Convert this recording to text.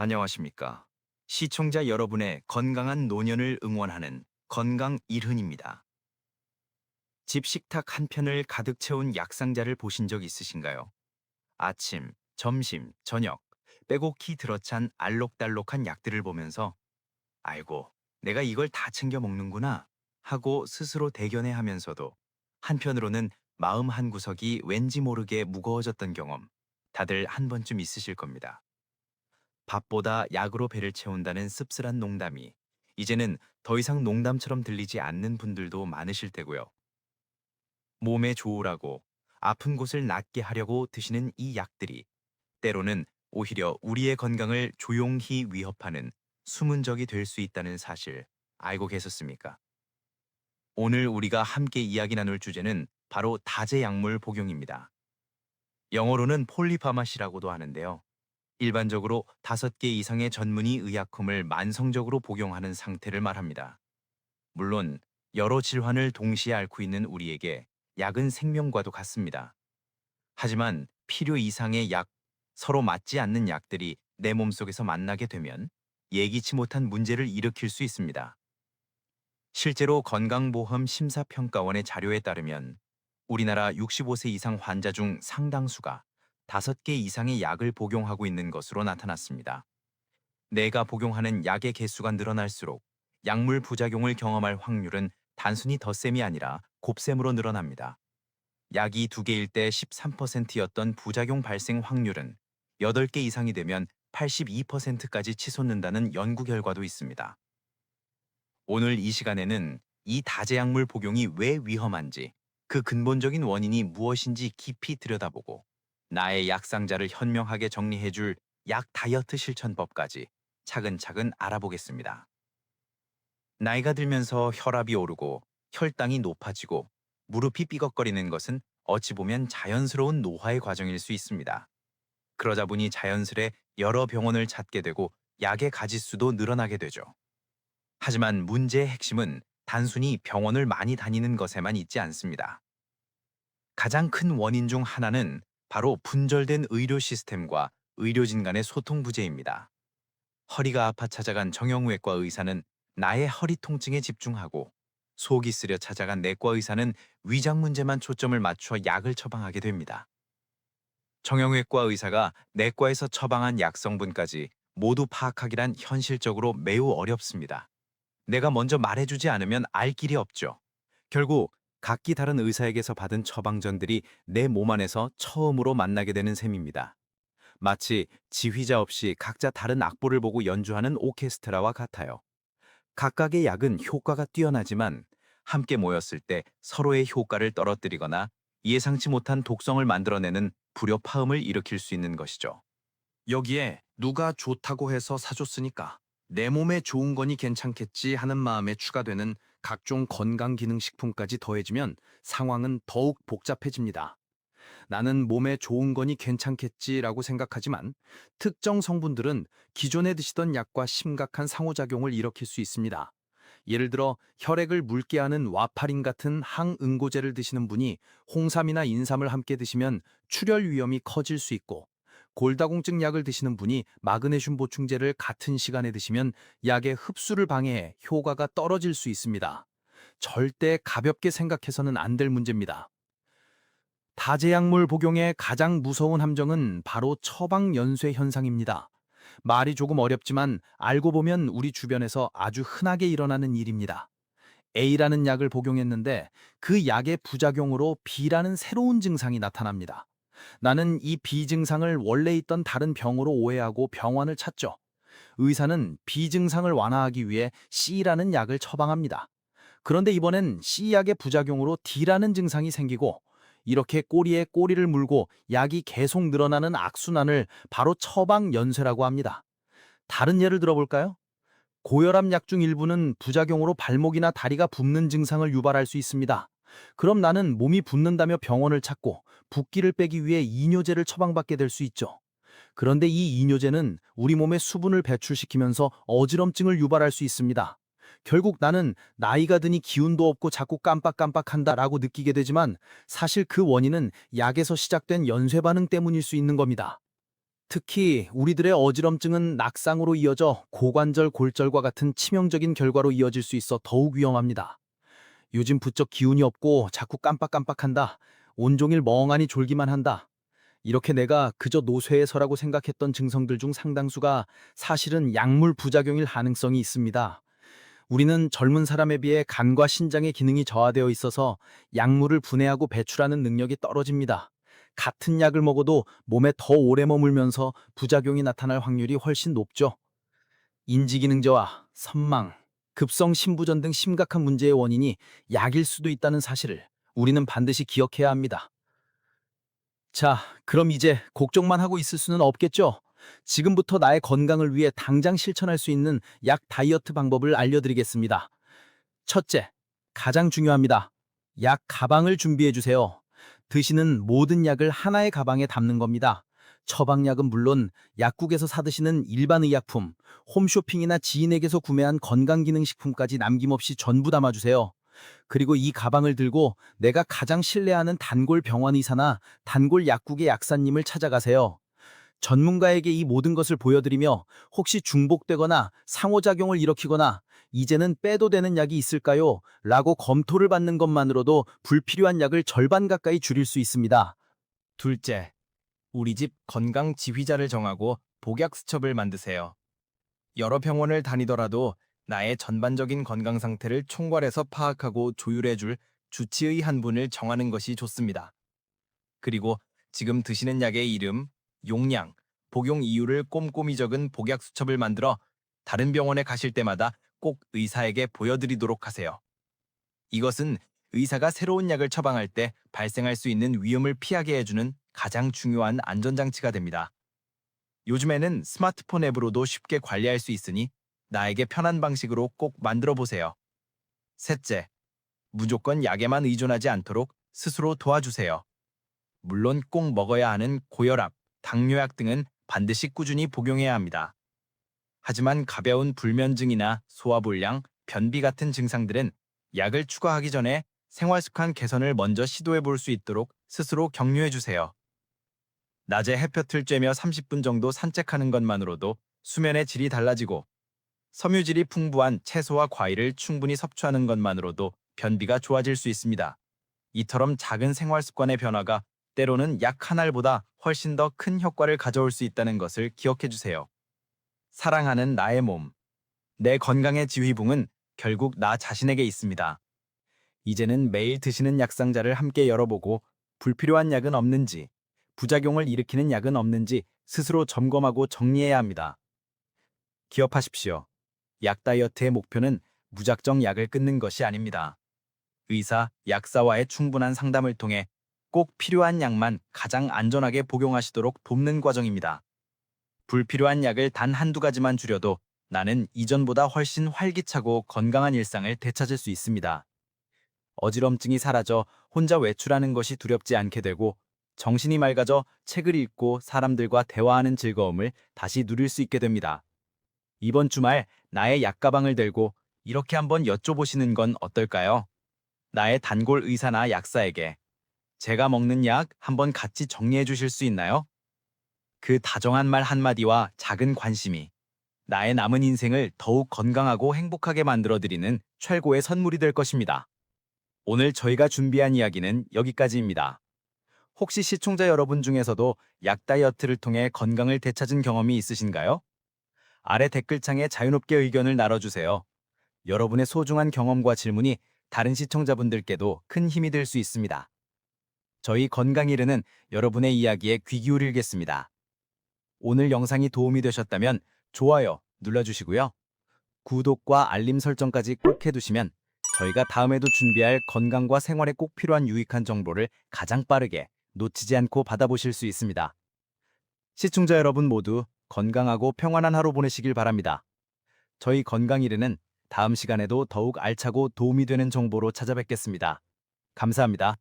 안녕하십니까. 시청자 여러분의 건강한 노년을 응원하는 건강 일흔입니다. 집 식탁 한 편을 가득 채운 약상자를 보신 적 있으신가요? 아침, 점심, 저녁 빼곡히 들어찬 알록달록한 약들을 보면서 아이고, 내가 이걸 다 챙겨 먹는구나 하고 스스로 대견해 하면서도 한편으로는 마음 한구석이 왠지 모르게 무거워졌던 경험 다들 한 번쯤 있으실 겁니다. 밥보다 약으로 배를 채운다는 씁쓸한 농담이 이제는 더 이상 농담처럼 들리지 않는 분들도 많으실 테고요. 몸에 좋으라고 아픈 곳을 낫게 하려고 드시는 이 약들이 때로는 오히려 우리의 건강을 조용히 위협하는 숨은 적이 될 수 있다는 사실 알고 계셨습니까? 오늘 우리가 함께 이야기 나눌 주제는 바로 다제약물 복용입니다. 영어로는 폴리파마시라고도 하는데요. 일반적으로 다섯 개 이상의 전문의 의약품을 만성적으로 복용하는 상태를 말합니다. 물론 여러 질환을 동시에 앓고 있는 우리에게 약은 생명과도 같습니다. 하지만 필요 이상의 약, 서로 맞지 않는 약들이 내 몸속에서 만나게 되면 예기치 못한 문제를 일으킬 수 있습니다. 실제로 건강보험 심사평가원의 자료에 따르면 우리나라 65세 이상 환자 중 상당수가 다섯 개 이상의 약을 복용하고 있는 것으로 나타났습니다. 내가 복용하는 약의 개수가 늘어날수록 약물 부작용을 경험할 확률은 단순히 덧셈이 아니라 곱셈으로 늘어납니다. 약이 두 개일 때 13%였던 부작용 발생 확률은 8개 이상이 되면 82%까지 치솟는다는 연구 결과도 있습니다. 오늘 이 시간에는 이 다제약물 복용이 왜 위험한지, 그 근본적인 원인이 무엇인지 깊이 들여다보고 나의 약상자를 현명하게 정리해줄 약 다이어트 실천법까지 차근차근 알아보겠습니다. 나이가 들면서 혈압이 오르고 혈당이 높아지고 무릎이 삐걱거리는 것은 어찌 보면 자연스러운 노화의 과정일 수 있습니다. 그러다 보니 자연스레 여러 병원을 찾게 되고 약의 가짓수도 늘어나게 되죠. 하지만 문제의 핵심은 단순히 병원을 많이 다니는 것에만 있지 않습니다. 가장 큰 원인 중 하나는 바로 분절된 의료 시스템과 의료진 간의 소통 부재입니다. 허리가 아파 찾아간 정형외과 의사는 나의 허리 통증에 집중하고 속이 쓰려 찾아간 내과 의사는 위장 문제만 초점을 맞춰 약을 처방하게 됩니다. 정형외과 의사가 내과에서 처방한 약 성분까지 모두 파악하기란 현실적으로 매우 어렵습니다. 내가 먼저 말해주지 않으면 알 길이 없죠. 결국 각기 다른 의사에게서 받은 처방전들이 내 몸 안에서 처음으로 만나게 되는 셈입니다. 마치 지휘자 없이 각자 다른 악보를 보고 연주하는 오케스트라와 같아요. 각각의 약은 효과가 뛰어나지만 함께 모였을 때 서로의 효과를 떨어뜨리거나 예상치 못한 독성을 만들어내는 불협화음을 일으킬 수 있는 것이죠. 여기에 누가 좋다고 해서 사줬으니까 내 몸에 좋은 거니 괜찮겠지 하는 마음에 추가되는 각종 건강기능식품까지 더해지면 상황은 더욱 복잡해집니다. 나는 몸에 좋은 거니 괜찮겠지라고 생각하지만 특정 성분들은 기존에 드시던 약과 심각한 상호작용을 일으킬 수 있습니다. 예를 들어 혈액을 묽게 하는 와파린 같은 항응고제를 드시는 분이 홍삼이나 인삼을 함께 드시면 출혈 위험이 커질 수 있고 골다공증 약을 드시는 분이 마그네슘 보충제를 같은 시간에 드시면 약의 흡수를 방해해 효과가 떨어질 수 있습니다. 절대 가볍게 생각해서는 안 될 문제입니다. 다제약물 복용의 가장 무서운 함정은 바로 처방 연쇄 현상입니다. 말이 조금 어렵지만 알고 보면 우리 주변에서 아주 흔하게 일어나는 일입니다. A라는 약을 복용했는데 그 약의 부작용으로 B라는 새로운 증상이 나타납니다. 나는 이 비증상을 원래 있던 다른 병으로 오해하고 병원을 찾죠. 의사는 비증상을 완화하기 위해 C라는 약을 처방합니다. 그런데 이번엔 C약의 부작용으로 D라는 증상이 생기고 이렇게 꼬리에 꼬리를 물고 약이 계속 늘어나는 악순환을 바로 처방 연쇄라고 합니다. 다른 예를 들어볼까요? 고혈압 약 중 일부는 부작용으로 발목이나 다리가 붓는 증상을 유발할 수 있습니다. 그럼 나는 몸이 붓는다며 병원을 찾고 붓기를 빼기 위해 이뇨제를 처방받게 될 수 있죠. 그런데 이 이뇨제는 우리 몸에 수분을 배출시키면서 어지럼증을 유발할 수 있습니다. 결국 나는 나이가 드니 기운도 없고 자꾸 깜빡깜빡한다 라고 느끼게 되지만 사실 그 원인은 약에서 시작된 연쇄 반응 때문일 수 있는 겁니다. 특히 우리들의 어지럼증은 낙상으로 이어져 고관절 골절과 같은 치명적인 결과로 이어질 수 있어 더욱 위험합니다. 요즘 부쩍 기운이 없고 자꾸 깜빡깜빡한다. 온종일 멍하니 졸기만 한다. 이렇게 내가 그저 노쇠해서라고 생각했던 증상들 중 상당수가 사실은 약물 부작용일 가능성이 있습니다. 우리는 젊은 사람에 비해 간과 신장의 기능이 저하되어 있어서 약물을 분해하고 배출하는 능력이 떨어집니다. 같은 약을 먹어도 몸에 더 오래 머물면서 부작용이 나타날 확률이 훨씬 높죠. 인지기능 저하, 선망, 급성 심부전 등 심각한 문제의 원인이 약일 수도 있다는 사실을 우리는 반드시 기억해야 합니다. 자, 그럼 이제 걱정만 하고 있을 수는 없겠죠? 지금부터 나의 건강을 위해 당장 실천할 수 있는 약 다이어트 방법을 알려드리겠습니다. 첫째, 가장 중요합니다. 약 가방을 준비해 주세요. 드시는 모든 약을 하나의 가방에 담는 겁니다. 처방약은 물론 약국에서 사드시는 일반 의약품, 홈쇼핑이나 지인에게서 구매한 건강기능식품까지 남김없이 전부 담아주세요. 그리고 이 가방을 들고 내가 가장 신뢰하는 단골 병원 의사나 단골 약국의 약사님을 찾아가세요. 전문가에게 이 모든 것을 보여드리며 혹시 중복되거나 상호작용을 일으키거나 이제는 빼도 되는 약이 있을까요? 라고 검토를 받는 것만으로도 불필요한 약을 절반 가까이 줄일 수 있습니다. 둘째, 우리 집 건강 지휘자를 정하고 복약 수첩을 만드세요. 여러 병원을 다니더라도 나의 전반적인 건강 상태를 총괄해서 파악하고 조율해줄 주치의 한 분을 정하는 것이 좋습니다. 그리고 지금 드시는 약의 이름, 용량, 복용 이유를 꼼꼼히 적은 복약 수첩을 만들어 다른 병원에 가실 때마다 꼭 의사에게 보여드리도록 하세요. 이것은 의사가 새로운 약을 처방할 때 발생할 수 있는 위험을 피하게 해주는 가장 중요한 안전장치가 됩니다. 요즘에는 스마트폰 앱으로도 쉽게 관리할 수 있으니 나에게 편한 방식으로 꼭 만들어 보세요. 셋째, 무조건 약에만 의존하지 않도록 스스로 도와주세요. 물론 꼭 먹어야 하는 고혈압, 당뇨약 등은 반드시 꾸준히 복용해야 합니다. 하지만 가벼운 불면증이나 소화불량, 변비 같은 증상들은 약을 추가하기 전에 생활 습관 개선을 먼저 시도해 볼 수 있도록 스스로 격려해 주세요. 낮에 햇볕을 쬐며 30분 정도 산책하는 것만으로도 수면의 질이 달라지고 섬유질이 풍부한 채소와 과일을 충분히 섭취하는 것만으로도 변비가 좋아질 수 있습니다. 이처럼 작은 생활 습관의 변화가 때로는 약 한 알보다 훨씬 더 큰 효과를 가져올 수 있다는 것을 기억해 주세요. 사랑하는 나의 몸. 내 건강의 지휘봉은 결국 나 자신에게 있습니다. 이제는 매일 드시는 약상자를 함께 열어보고 불필요한 약은 없는지, 부작용을 일으키는 약은 없는지 스스로 점검하고 정리해야 합니다. 기억하십시오. 약 다이어트의 목표는 무작정 약을 끊는 것이 아닙니다. 의사, 약사와의 충분한 상담을 통해 꼭 필요한 약만 가장 안전하게 복용하시도록 돕는 과정입니다. 불필요한 약을 단 한두 가지만 줄여도 나는 이전보다 훨씬 활기차고 건강한 일상을 되찾을 수 있습니다. 어지럼증이 사라져 혼자 외출하는 것이 두렵지 않게 되고 정신이 맑아져 책을 읽고 사람들과 대화하는 즐거움을 다시 누릴 수 있게 됩니다. 이번 주말 나의 약가방을 들고 이렇게 한번 여쭤보시는 건 어떨까요? 나의 단골 의사나 약사에게 제가 먹는 약 한번 같이 정리해 주실 수 있나요? 그 다정한 말 한마디와 작은 관심이 나의 남은 인생을 더욱 건강하고 행복하게 만들어드리는 최고의 선물이 될 것입니다. 오늘 저희가 준비한 이야기는 여기까지입니다. 혹시 시청자 여러분 중에서도 약 다이어트를 통해 건강을 되찾은 경험이 있으신가요? 아래 댓글창에 자유롭게 의견을 나눠주세요. 여러분의 소중한 경험과 질문이 다른 시청자분들께도 큰 힘이 될 수 있습니다. 저희 건강이르는 여러분의 이야기에 귀 기울이겠습니다. 오늘 영상이 도움이 되셨다면 좋아요 눌러주시고요. 구독과 알림 설정까지 꼭 해두시면 저희가 다음에도 준비할 건강과 생활에 꼭 필요한 유익한 정보를 가장 빠르게 놓치지 않고 받아보실 수 있습니다. 시청자 여러분 모두 건강하고 평안한 하루 보내시길 바랍니다. 저희 건강이르는 다음 시간에도 더욱 알차고 도움이 되는 정보로 찾아뵙겠습니다. 감사합니다.